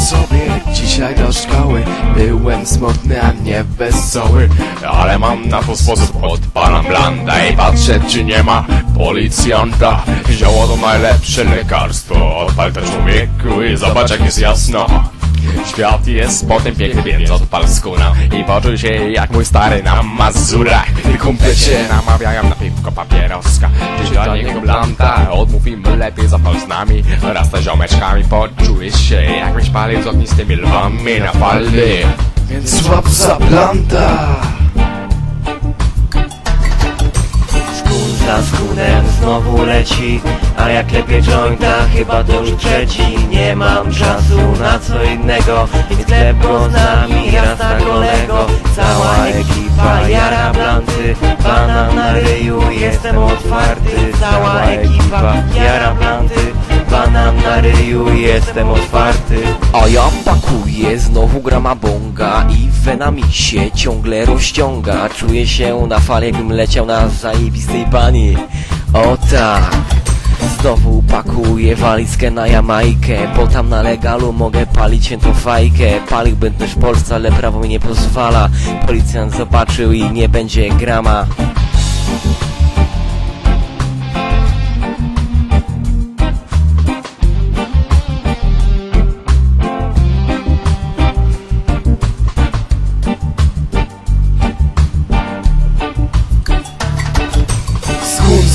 sobie dzisiaj do szkoły. Byłem smutny, a nie wesoły Ale mam na to sposób. Odpalam blanda I patrzę czy nie ma policjanta. Zioło to najlepsze lekarstwo. Odpal to człowieku i zobacz jak jest jasno. Świat jest potem piękny, więc odpal skuna I poczuj się jak mój stary na Mazurach. Kumple się namawiają na piwko papieroska do niego blanta, odmów im lepiej zapal z nami. Raz z ziomeczkami poczujesz się jakbyś palił z ognistymi lwami na faldy Więc złap za blanta. Skun za skunem znowu leci A jak lepiej jointa chyba to już trzeci. Nie mam czasu na co innego Więc go z nami, rasta kolego. Cała ekipa jara blanty Banan na ryju, jestem otwarty Cała ekipa jara blanty Banan na ryju, jestem otwarty. A ja pakuję, znowu grama bonga I wena mi się ciągle rozciąga. Czuję się na fali jakbym leciał na zajebistej bani. O tak Znowu pakuję walizkę na Jamajkę Bo tam na legalu mogę palić świętą fajkę. Paliłbym też w Polsce, ale prawo mi nie pozwala. Policjant zobaczył i nie będzie grama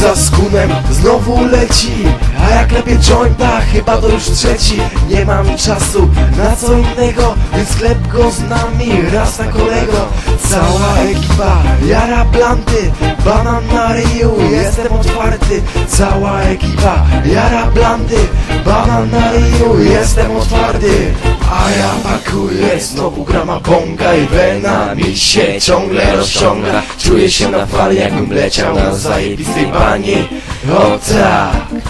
Skun za skunem znowu leci. A jak lepiej jointa, chyba to już trzeci. Nie mam czasu na co innego Więc sklep go z nami, raz na kolego. Cała ekipa, jara planty Banan na ryju, jestem otwarty. Cała ekipa, jara planty Banan na ryju, jestem otwarty. A ja pakuję, znowu grama bonga i wena. Mi się ciągle rozciąga. Czuję się na fali jakbym leciał na zajebistej bani. O tak.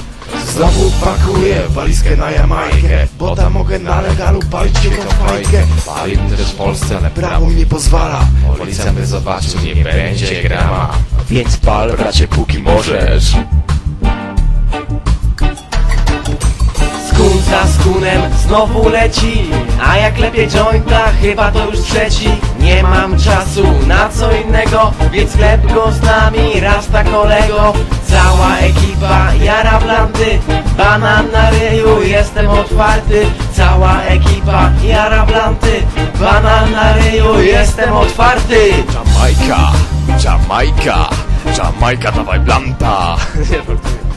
Znowu pakuję walizkę na Jamajkę Bo tam mogę na legalu palić tą fajkę. Paliłbym też w Polsce, ale prawo mi nie pozwala. Policja by zobaczył, nie będzie grama. Więc pal bracie póki możesz skunem znowu leci A jak lepiej jointa, chyba to już trzeci. Nie mam czasu na co innego Więc chleb go z nami, rasta kolego. Cała ekipa jara blanty Banan na ryju, jestem otwarty. Cała ekipa jara blanty Banan na ryju, jestem otwarty. Jamajka, Jamajka, Jamajka dawaj blanta